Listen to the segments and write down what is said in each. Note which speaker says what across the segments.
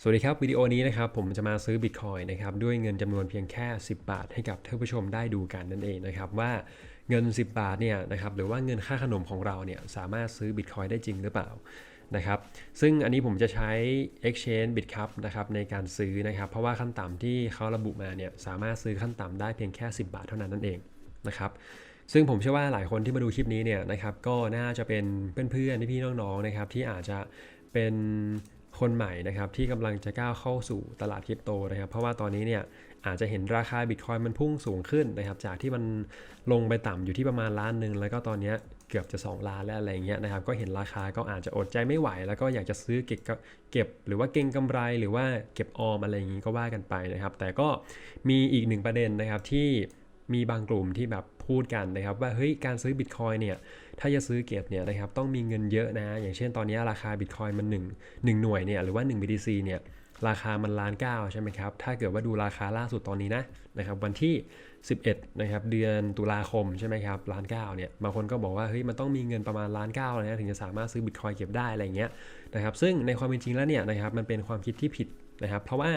Speaker 1: สวัสดีครับ วิดีโอนี้นะครับผมจะมาซื้อบิตคอยนะครับด้วยเงินจำนวนเพียงแค่ 10 บาทให้กับท่านผู้ชมได้ดูกันนั่นเองนะครับว่าเงิน 10 บาทเนี่ยนะครับหรือว่าเงินค่าขนมของเราเนี่ยสามารถซื้อบิตคอยได้จริงหรือเปล่านะครับซึ่งอันนี้ผมจะใช้ exchange bitcup นะครับในการซื้อนะครับเพราะว่าขั้นต่ำที่เขาระบุมาเนี่ยสามารถซื้อขั้นต่ำได้เพียงแค่ 10 บาทเท่านั้นนั่นเองนะครับซึ่งผมเชื่อว่าหลายคนที่มาดูคลิปนี้เนี่ยนะครับก็น่าจะเป็นเพื่อนๆพี่ๆน้องๆนะครับที่อาจจะเป็น คนใหม่นะครับที่กำลังจะก้าวเข้าสู่ตลาดคริปโตนะครับ เพราะว่าตอนนี้เนี่ยอาจจะเห็นราคาบิตคอยมันพุ่งสูงขึ้นนะครับ จากที่มันลงไปต่ำอยู่ที่ประมาณล้านหนึ่งแล้วก็ตอนนี้เกือบจะ 2 ล้านแล้วอะไรเงี้ยนะครับ ก็เห็นราคาก็อาจจะอดใจไม่ไหว แล้วก็อยากจะซื้อเก็บเก็บ หรือว่าเก็งกำไรหรือว่าเก็บออมอะไรอย่างงี้ก็ว่ากันไปนะครับ แต่ก็มีอีกหนึ่งประเด็นนะครับที่มีบางกลุ่มที่แบบ พูดกันนะครับว่าเฮ้ยการซื้อบิตคอยเนี่ยถ้าจะซื้อเก็บเนี่ยนะครับต้องมีเงินเยอะนะ อย่างเช่นตอนนี้ราคาบิตคอยมัน1 1 หน่วยเนี่ยหรือว่า 1 BTC เนี่ยราคามันล้านเก้าใช่ไหมครับ ถ้าเกิดว่าดูราคาล่าสุดตอนนี้นะนะครับวันที่ 11นะครับเดือนตุลาคมใช่ไหมครับล้านเก้าเนี่ยบางคนก็บอกว่าเฮ้ยมันต้องมีเงินประมาณล้านเก้าเนะถึงจะสามารถซื้อบิตคอยเก็บได้อะไรเงี้ยนะครับซึ่งในความเป็นจริงแล้วเนี่ยนะครับมันเป็นความคิดที่ผิดนะครับเพราะว่า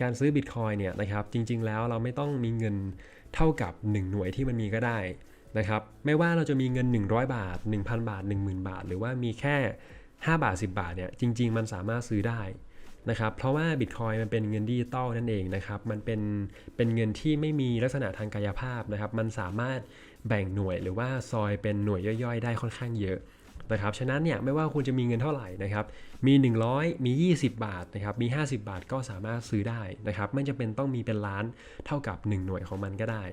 Speaker 1: การซื้อบิตคอยเนี่ยนะครับจริง ๆ แล้วเราไม่ต้องมีเงิน เท่ากับ 1 หน่วยที่มันมีก็ได้นะครับ ไม่ว่าเราจะมีเงิน 100 บาท 1,000 บาท 10,000 บาท หรือว่ามีแค่ 5 บาท 10 บาทเนี่ยจริง ๆ มันสามารถซื้อได้นะครับ เพราะว่าบิตคอยมันเป็นเงินดิจิตอลนั่นเองนะครับ มันเป็นเป็นเงินที่ไม่มีลักษณะทางกายภาพนะครับ มันสามารถแบ่งหน่วยหรือว่าซอยเป็นหน่วยย่อยๆ ได้ค่อนข้างเยอะ นะครับฉะนั้นเนี่ยไม่ว่าคุณจะมีเงินเท่าไหร่นะครับมี 100 มี 20 บาทนะครับมี 50 บาทก็สามารถซื้อได้นะครับไม่จำเป็นต้องมีเป็นล้านเท่ากับ 1 หน่วยของมันก็ได้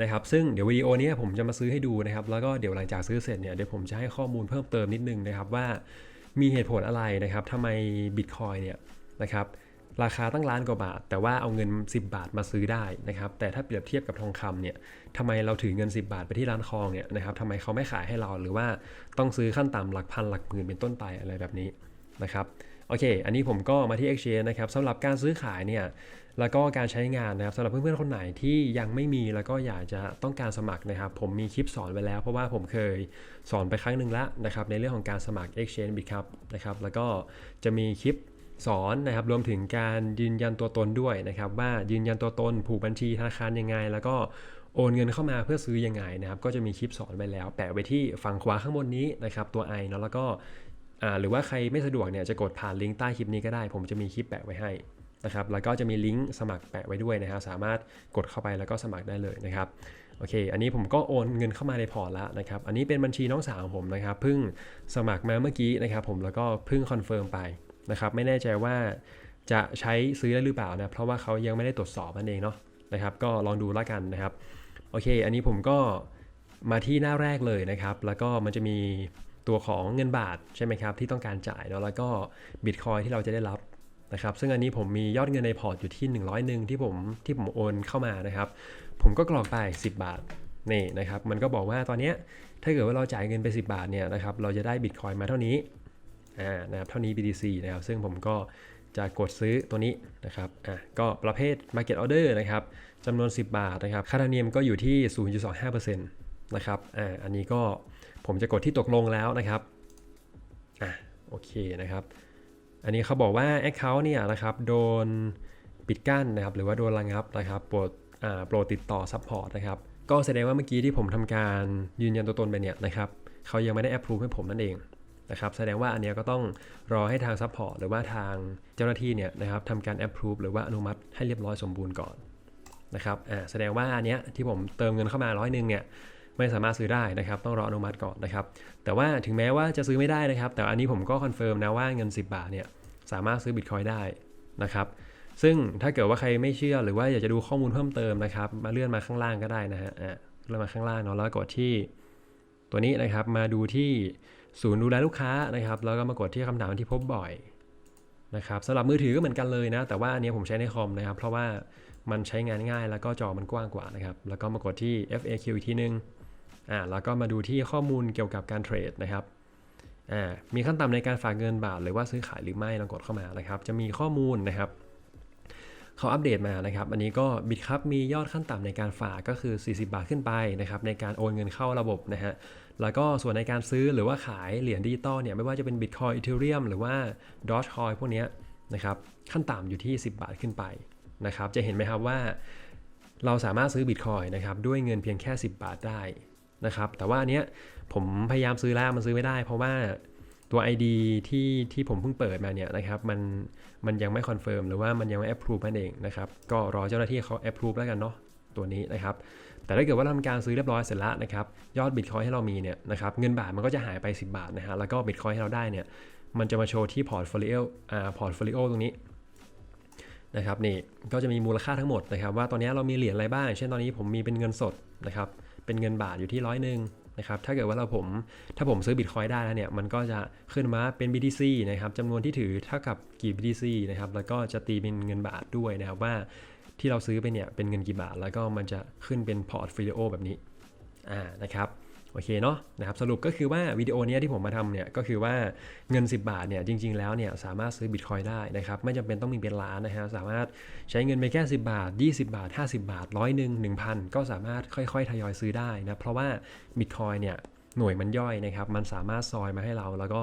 Speaker 1: นะครับซึ่งเดี๋ยววิดีโอนี้ผมจะมาซื้อให้ดูนะครับแล้วก็เดี๋ยวหลังจากซื้อเสร็จเนี่ยเดี๋ยวผมจะให้ข้อมูลเพิ่มเติมนิดนึงนะครับว่ามีเหตุผลอะไรนะครับทำไมบิตคอยเนี่ยนะครับ ราคาตั้งล้านกว่าบาท แต่ว่าเอาเงิน 10 บาทมาซื้อได้นะครับแต่ถ้าเปรียบเทียบกับทองคำเนี่ยทำไมเราถือเงิน 10 บาทไปที่ร้านทองเนี่ยนะครับทำไมเขาไม่ขายให้เราหรือว่าต้องซื้อขั้นต่ำหลักพันหลักหมื่นเป็นต้นไปอะไรแบบนี้นะครับโอเค อันนี้ผมก็มาที่ Exchange นะครับสำหรับการซื้อขายเนี่ย แล้วก็การใช้งานนะครับสำหรับเพื่อนๆ คนไหนที่ยังไม่มีแล้วก็อยากจะต้องการสมัครนะครับ ผมมีคลิปสอนไว้แล้ว เพราะว่าผมเคยสอนไปครั้งหนึ่งแล้วนะครับ ในเรื่องของการสมัคร Exchange Bitcup นะครับ แล้วก็จะมีคลิป สอนนะครับรวมถึงการยืนยันตัวตนด้วยนะครับ ว่ายืนยันตัวตนผูกบัญชีธนาคารยังไง แล้วก็โอนเงินเข้ามาเพื่อซื้อยังไงนะครับ ก็จะมีคลิปสอนไปแล้ว แปะไว้ที่ฝั่งขวาข้างบนนี้นะครับ ตัว i เนาะแล้วก็หรือว่าใครไม่สะดวกเนี่ยจะกดผ่านลิงก์ใต้คลิปนี้ก็ได้ ผมจะมีคลิปแปะไว้ให้นะครับแล้วก็จะมีลิงก์สมัครแปะไว้ด้วยนะครับสามารถกดเข้าไปแล้วก็สมัครได้เลยนะครับโอเค อันนี้ผมก็โอนเงินเข้ามาในพอร์ตแล้วนะครับ อันนี้เป็นบัญชีน้องสาวผมนะครับ เพิ่งสมัครมาเมื่อกี้นะครับผมแล้วก็เพิ่งคอนเฟิร์มไป นะครับไม่แน่ใจว่าจะใช้ซื้อได้หรือเปล่านะเพราะว่าเขายังไม่ได้ตรวจสอบนั่นเองเนาะนะครับก็ลองดูแล้วกันนะครับโอเค อันนี้ผมก็มาที่หน้าแรกเลยนะครับ แล้วก็มันจะมีตัวของเงินบาทใช่ไหมครับที่ต้องการจ่ายเนาะแล้วก็บิตคอยที่เราจะได้รับนะครับซึ่งอันนี้ผมมียอดเงินในพอร์ตอยู่ที่ 100หนึ่งที่ผมที่ผมโอนเข้ามานะครับ ผมก็กรอกไป 10 บาทนี่นะครับมันก็บอกว่าตอนนี้ถ้าเกิดว่าเราจ่ายเงินไป 10 บาทเนี่ยนะครับเราจะได้บิตคอยมาเท่านี้ อ่านะครับเท่านี้ BTC นะครับซึ่งผมก็จะกดซื้อตัวนี้นะครับอะก็ประเภท Market Order นะครับจำนวน 10 บาทนะครับค่าธรรมเนียมก็อยู่ที่ 0.25%นะครับอ่าอันนี้ก็ผมจะกดที่ตกลงแล้วนะครับอะโอเคนะครับอันนี้เขาบอกว่า Account เนี่ยนะครับโดนปิดกั้นนะครับหรือว่าโดนระงับนะครับโปรดโปรดติดต่อซัพพอร์ตนะครับก็แสดงว่าเมื่อกี้ที่ผมทำการยืนยันตัวตนไปเนี่ยนะครับเขายังไม่ได้แอปพรูฟให้ผมนั่นเอง นะครับแสดงว่าอันนี้ก็ต้องรอให้ทางซัพพอร์ตหรือว่าทางเจ้าหน้าที่เนี่ยนะครับทำการแอปพรูฟหรือว่าอนุมัติให้เรียบร้อยสมบูรณ์ก่อนนะครับแสดงว่าอันนี้ที่ผมเติมเงินเข้ามาร้อยหนึ่งเนี่ยไม่สามารถซื้อได้นะครับ ต้องรออนุมัติก่อนนะครับ แต่ว่าถึงแม้ว่าจะซื้อไม่ได้นะครับ แต่อันนี้ผมก็คอนเฟิร์มนะว่าเงิน 10 บาทเนี่ยสามารถซื้อบิตคอยได้นะครับ ซึ่งถ้าเกิดว่าใครไม่เชื่อหรือว่าอยากจะดูข้อมูลเพิ่มเติมนะครับ มาเลื่อนมาข้างล่างก็ได้นะฮะเลื่อนมาข้างล่างเนาะแล้วกดที่ตัวนี้นะครับมาดูที่ ศูนย์ดูแลลูกค้านะครับ แล้วก็มากดที่คำถามที่พบบ่อยนะครับสำหรับมือถือก็เหมือนกันเลยนะ แต่ว่าอันนี้ผมใช้ในคอมนะครับ เพราะว่ามันใช้งานง่ายแล้วก็จอมันกว้างกว่านะครับ แล้วก็มากดที่ FAQ อีกทีนึงอ่าแล้วก็มาดูที่ข้อมูลเกี่ยวกับการเทรดนะครับอ่ามีขั้นต่ำในการฝากเงินบาท หรือว่าซื้อขายหรือไม่ลองกดเข้ามานะครับ จะมีข้อมูลนะครับ เขาอัปเดตมานะครับ อันนี้ก็บิตครับมียอดขั้นต่ำในการฝากก็คือ 40 บาทขึ้นไปนะครับในการโอนเงินเข้าระบบนะฮะ แล้วก็ส่วนในการซื้อหรือว่าขายเหรียญดิจิตอลเนี่ยไม่ว่าจะเป็น Bitcoin Ethereum หรือว่า Dogecoin พวกนี้นะครับขั้นต่ำอยู่ที่ 10 บาทขึ้นไปนะครับจะเห็นไหมครับว่า เราสามารถซื้อบิตคอยนะครับด้วยเงินเพียงแค่ 10 บาทได้นะครับแต่ว่าอันเนี้ยผมพยายามซื้อแล้วมันซื้อไม่ได้ เพราะว่า ตัว ID ที่ที่ผมเพิ่งเปิดมาเนี่ยนะครับมันมันยังไม่คอนเฟิร์มหรือว่ามันยังไม่แอปพรูฟนั่นเองนะครับก็รอเจ้าหน้าที่เขาแอปพรูฟแล้วกันเนาะตัวนี้นะครับแต่ถ้าเกิดว่าเราทำการซื้อเรียบร้อยเสร็จแล้วนะครับยอดบิตคอยที่เรามีเนี่ยนะครับเงินบาทมันก็จะหายไป 10 บาทนะฮะแล้วก็บิตคอยที่เราได้เนี่ยมันจะมาโชว์ที่พอร์ตโฟลิโออ่าพอร์ตโฟลิโอตรงนี้นะครับนี่ก็จะมีมูลค่าทั้งหมดนะครับว่าตอนนี้เรามีเหรียญอะไรบ้าง เช่นตอนนี้ผมมีเป็นเงินสดนะครับเป็นเงินบาทอยู่ที่ร้อยหนึ่ง นะครับถ้าเกิดว่าเราผมถ้าผมซื้อบิตคอยได้แล้วเนี่ยมันก็จะขึ้นมาเป็น BTC นะครับจำนวนที่ถือเท่ากับกี่ BTC นะครับแล้วก็จะตีเป็นเงินบาทด้วยนะครับว่าที่เราซื้อไปเนี่ยเป็นเงินกี่บาท แล้วก็มันจะขึ้นเป็นพอร์ตฟิลิโอแบบนี้อ่านะครับ โอเคเนาะนะครับสรุปก็คือว่าวิดีโอนี้ที่ผมมาทำเนี่ยก็คือว่าเงิน 10 บาทเนี่ยจริง ๆ แล้วเนี่ยสามารถซื้อบิตคอยได้นะครับไม่จำเป็นต้องมีเป็นล้านนะฮะสามารถใช้เงินไปแค่ 10 บาท 20 บาท 50 บาทร้อยหนึ่งหนึ่งพันก็สามารถค่อยๆ ทยอยซื้อได้นะเพราะว่าบิตคอยเนี่ยหน่วยมันย่อยนะครับ มันสามารถซอยมาให้เราแล้วก็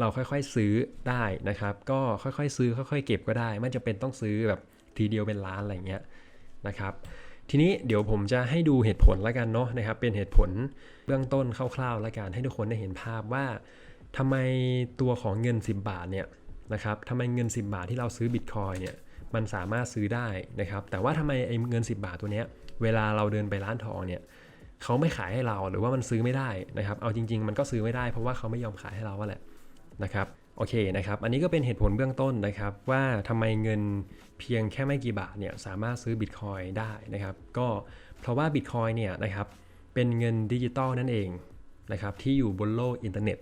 Speaker 1: เราค่อยๆซื้อได้นะครับ ก็ค่อยๆซื้อค่อยๆเก็บก็ได้ ไม่จำเป็นต้องซื้อแบบทีเดียวเป็นล้านอะไรเงี้ยนะครับ ทีนี้เดี๋ยวผมจะให้ดูเหตุผลแล้วกันเนาะนะครับ เป็นเหตุผลเบื้องต้นคร่าวๆแล้วกันให้ทุกคนได้เห็นภาพว่าทำไมตัวของเงิน 10 บาทเนี่ยนะครับทำไมเงิน 10 บาทที่เราซื้อบิตคอยเนี่ยมันสามารถซื้อได้นะครับ แต่ว่าทำไมไอ้เงิน 10 บาทตัวเนี้ยเวลาเราเดินไปร้านทองเนี่ยเขาไม่ขายให้เราหรือว่ามันซื้อไม่ได้นะครับ เอาจริง ๆ มันก็ซื้อไม่ได้เพราะว่าเขาไม่ยอมขายให้เราว่าแหละนะครับ โอเคนะครับ อันนี้ก็เป็นเหตุผลเบื้องต้นนะครับ ว่าทำไมเงินเพียงแค่ไม่กี่บาทเนี่ยสามารถซื้อบิตคอยได้นะครับ ก็เพราะว่าบิตคอยเนี่ยนะครับเป็นเงินดิจิตอลนั่นเองนะครับที่อยู่บนโลกอินเทอร์เน็ต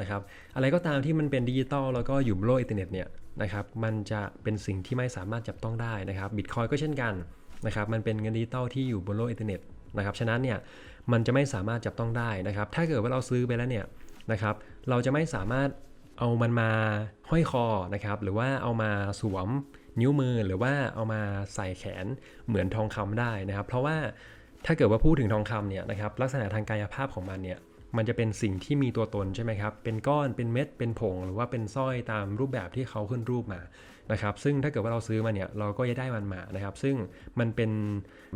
Speaker 1: นะครับอะไรก็ตามที่มันเป็นดิจิตอลแล้วก็อยู่บนโลกอินเทอร์เน็ตเนี่ยนะครับมันจะเป็นสิ่งที่ไม่สามารถจับต้องได้นะครับบิตคอยก็เช่นกันนะครับมันเป็นเงินดิจิตอลที่อยู่บนโลกอินเทอร์เน็ตนะครับฉะนั้นเนี่ยมันจะไม่สามารถจับต้องได้นะครับ ถ้าเกิดว่าเราซื้อไปแล้วเนี่ยนะครับเราจะไม่สามารถ เอามันมาห้อยคอนะครับ หรือว่าเอามาสวมนิ้วมือหรือว่าเอามาใส่แขนเหมือนทองคำได้นะครับ เพราะว่าถ้าเกิดว่าพูดถึงทองคำเนี่ยนะครับลักษณะทางกายภาพของมันเนี่ยมันจะเป็นสิ่งที่มีตัวตนใช่ไหมครับ เป็นก้อน เป็นเม็ด เป็นผง หรือว่าเป็นสร้อยตามรูปแบบที่เขาขึ้นรูปมา นะครับ ซึ่งถ้าเกิดว่าเราซื้อมาเนี่ย เราก็จะได้มันมา นะครับ ซึ่งมันเป็น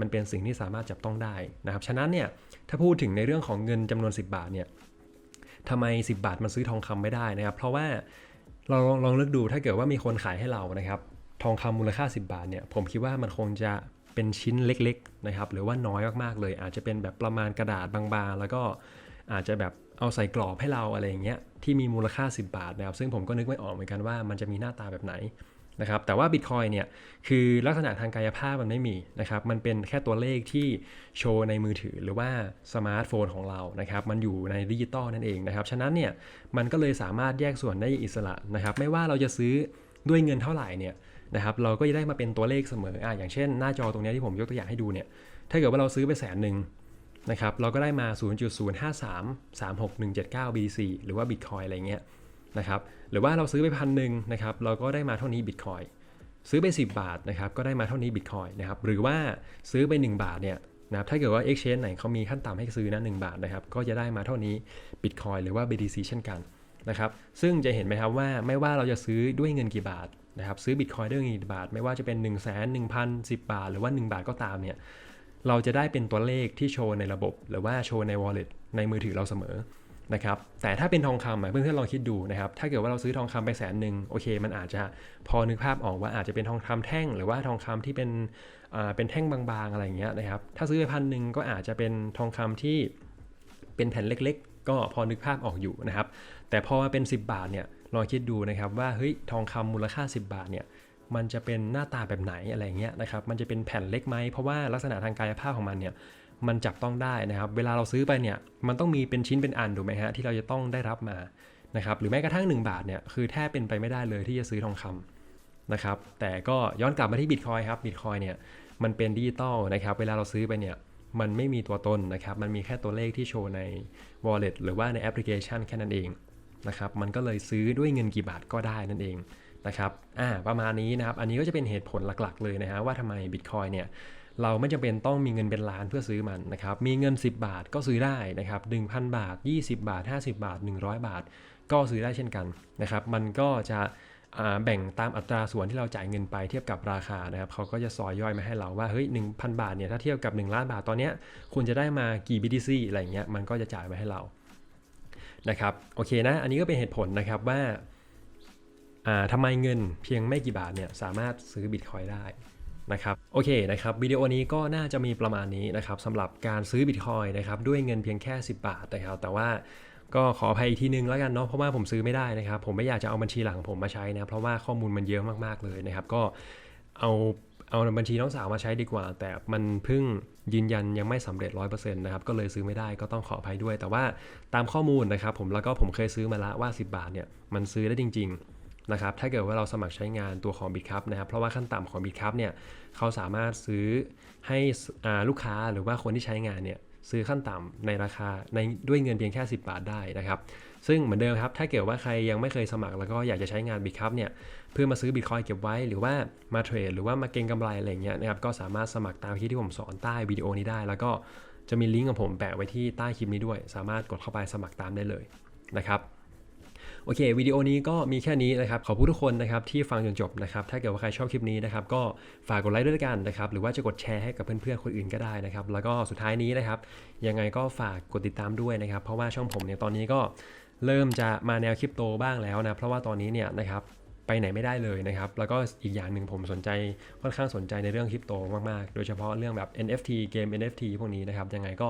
Speaker 1: มันเป็นสิ่งที่สามารถจับต้องได้นะครับ ฉะนั้นเนี่ย ถ้าพูดถึงในเรื่องของเงินจำนวน 10 บาทเนี่ย ทำไม 10 บาทมันซื้อทองคำไม่ได้นะครับ เพราะว่าเราลองลองเลือกดูถ้าเกิดว่ามีคนขายให้เรานะครับ ทองคำมูลค่า 10 บาทเนี่ยผมคิดว่ามันคงจะเป็นชิ้นเล็กๆนะครับหรือว่าน้อยมากๆเลย อาจจะเป็นแบบประมาณกระดาษบางๆ แล้วก็อาจจะแบบเอาใส่กรอบให้เราอะไรอย่างเงี้ยที่มีมูลค่า 10 บาทนะครับซึ่งผมก็นึกไม่ออกเหมือนกันว่ามันจะมีหน้าตาแบบไหน นะครับแต่ว่าบิตคอยเนี่ยคือลักษณะทางกายภาพมันไม่มีนะครับมันเป็นแค่ตัวเลขที่โชว์ในมือถือหรือว่าสมาร์ทโฟนของเรานะครับมันอยู่ในดิจิตอลนั่นเองนะครับฉะนั้นเนี่ยมันก็เลยสามารถแยกส่วนได้อิสระนะครับไม่ว่าเราจะซื้อด้วยเงินเท่าไหร่เนี่ยนะครับเราก็จะได้มาเป็นตัวเลขเสมออะอย่างเช่น หน้าจอตรงนี้ที่ผมยกตัวอย่างให้ดูเนี่ยถ้าเกิดว่าเราซื้อไปแสนหนึ่งนะครับเราก็ได้มา 0.05336179 BTC หรือว่า Bitcoin อะไรเงี้ย นะครับหรือว่าเราซื้อไปพันหนึ่งนะครับเราก็ได้มาเท่านี้ Bitcoin ซื้อไป 10 บาทนะครับก็ได้มาเท่านี้ Bitcoin นะครับหรือว่าซื้อไป 1 บาทเนี่ยนะครับถ้าเกิดว่า Exchange ไหนเขามีขั้นต่ำให้ซื้อนะ1บาทนะครับก็จะได้มาเท่านี้ Bitcoin หรือว่า BTC เช่นกันนะครับซึ่งจะเห็นไหมครับว่าไม่ว่าเราจะซื้อด้วยเงินกี่บาทนะครับซื้อบิตคอยด้วยเงินกี่บาท ไม่ว่าจะเป็น1 1 0 0 0 0 10บาท หรือว่า 1 บาทก็ตามเนี่ยเราจะได้เป็นตัวเลขที่โชว์ในระบบ หรือว่าโชว์ใน wallet ในมือถือเราเสมอ นะครับแต่ถ้าเป็นทองคำเพื่อนๆลองคิดดูนะครับถ้าเกิดว่าเราซื้อทองคำไปแสนหนึ่งโอเค มันอาจจะพอนึกภาพออกว่าอาจจะเป็นทองคำแท่ง หรือว่าทองคำที่เป็นเป็นแท่งบางๆอะไรอย่างเงี้ยนะครับถ้าซื้อไปพันหนึ่งก็อาจจะเป็นทองคำที่เป็นแผ่นเล็ก ๆ ก็พอนึกภาพออกอยู่นะครับแต่พอมาเป็น 10 บาทเนี่ยลองคิดดูนะครับว่าเฮ้ยทองคำมูลค่า 10 บาทเนี่ยมันจะเป็นหน้าตาแบบไหนอะไรเงี้ยนะครับมันจะเป็นแผ่นเล็กไหมเพราะว่าลักษณะทางกายภาพของมันเนี่ย มันจับต้องได้นะครับ เวลาเราซื้อไปเนี่ยมันต้องมีเป็นชิ้นเป็นอันถูกไหมฮะที่เราจะต้องได้รับมานะครับหรือแม้กระทั่ง 1 บาทเนี่ยคือแทบเป็นไปไม่ได้เลยที่จะซื้อทองคำนะครับแต่ก็ย้อนกลับมาที่บิตคอยครับบิตคอยเนี่ยมันเป็นดิจิตอลนะครับเวลาเราซื้อไปเนี่ยมันไม่มีตัวตนนะครับมันมีแค่ตัวเลขที่โชว์ใน wallet หรือว่าในแอปพลิเคชันแค่นั้นเองนะครับมันก็เลยซื้อด้วยเงินกี่บาทก็ได้นั่นเองนะครับอ่าประมาณนี้นะครับอันนี้ก็จะเป็นเหตุผลหลักๆเลยนะฮะว่าทำไม Bitcoin เนี่ย เราไม่จำเป็นต้องมีเงินเป็นล้านเพื่อซื้อมันนะครับ มีเงิน 10 บาทก็ซื้อได้นะครับ1,000 บาท 20 บาท 50 บาท 100 บาท ก็ซื้อได้เช่นกันนะครับ มันก็จะแบ่งตามอัตราส่วนที่เราจ่ายเงินไปเทียบกับราคานะครับเขาก็จะซอยย่อยมาให้เราว่าเฮ้ย1,000 บาทเนี่ยถ้าเทียบกับ 1 ล้านบาทตอนเนี้ยคุณจะได้มากี่ BTC อะไรอย่างเงี้ยมันก็จะจ่ายไว้ให้เรานะครับโอเคนะอันนี้ก็เป็นเหตุผลนะครับว่าทำไมเงินเพียงไม่กี่บาทเนี่ยสามารถซื้อบิตคอยได้ นะครับโอเคนะครับวิดีโอนี้ก็น่าจะมีประมาณนี้นะครับสำหรับการซื้อบิตคอยนะครับด้วยเงินเพียงแค่ 10 บาทนะครับแต่ว่าก็ขออภัยอีกทีนึงแล้วกันเนาะเพราะว่าผมซื้อไม่ได้นะครับ ผมไม่อยากจะเอาบัญชีหลังผมมาใช้นะเพราะว่าข้อมูลมันเยอะมากๆเลยนะครับ ก็เอาเอาบัญชีน้องสาวมาใช้ดีกว่า แต่มันเพิ่งยืนยันยังไม่สำเร็จ 100%นะครับก็เลยซื้อไม่ได้ก็ต้องขออภัยด้วย แต่ว่าตามข้อมูลนะครับผมแล้วก็ผมเคยซื้อมาล้วว่า 10 บาทเนี่ยมันซื้อได้จริง ๆ นะครับถ้าเกิดว่าเราสมัครใช้งานตัวของ b i t c u p นะครับเพราะว่าขั้นต่ำของ b i t c u p เนี่ยเขาสามารถซื้อให้อ่าลูกค้าหรือว่าคนที่ใช้งานเนี่ยซื้อขั้นต่ำในราคาในด้วยเงินเพียงแค่ 10 บาทได้นะครับ ซึ่งเหมือนเดิมครับ ถ้าเกิดว่าใครยังไม่เคยสมัครแล้วก็อยากจะใช้งาน b i t c u p เนี่ย เพื่อมาซื้อบิตคอยเก็บไว้หรือว่ามาเทรดหรือว่ามาเก็งกำไรอะไรเงี้ยนะครับ ก็สามารถสมัครตามที่ที่ผมสอนใต้วิดีโอนี้ได้ แล้วก็จะมีลิงก์ของผมแปะไว้ที่ใต้คลิปนี้ด้วย สามารถกดเข้าไปสมัครตามได้เลยนะครับ โอเควิดีโอนี้ก็มีแค่นี้นะครับ ขอบคุณทุกคนนะครับที่ฟังจนจบนะครับ ถ้าเกิดว่าใครชอบคลิปนี้นะครับ ก็ฝากกดไลค์ด้วยกันนะครับ หรือว่าจะกดแชร์ให้กับเพื่อนๆคนอื่นก็ได้นะครับ แล้วก็สุดท้ายนี้นะครับ ยังไงก็ฝากกดติดตามด้วยนะครับ เพราะว่าช่องผมเนี่ยตอนนี้ก็เริ่มจะมาแนวคริปโตบ้างแล้วนะ เพราะว่าตอนนี้เนี่ยนะครับไปไหนไม่ได้เลยนะครับ แล้วก็อีกอย่างหนึ่งผมสนใจค่อนข้างสนใจในเรื่องคริปโตมากๆ โดยเฉพาะเรื่องแบบ NFT เกม NFT พวกนี้นะครับ ยังไงก็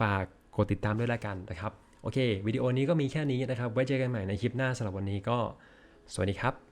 Speaker 1: ฝากกดติดตามด้วยละกันนะครับ โอเค วิดีโอนี้ก็มีแค่นี้นะครับ ไว้เจอกันใหม่ในคลิปหน้าสำหรับวันนี้ก็ สวัสดีครับ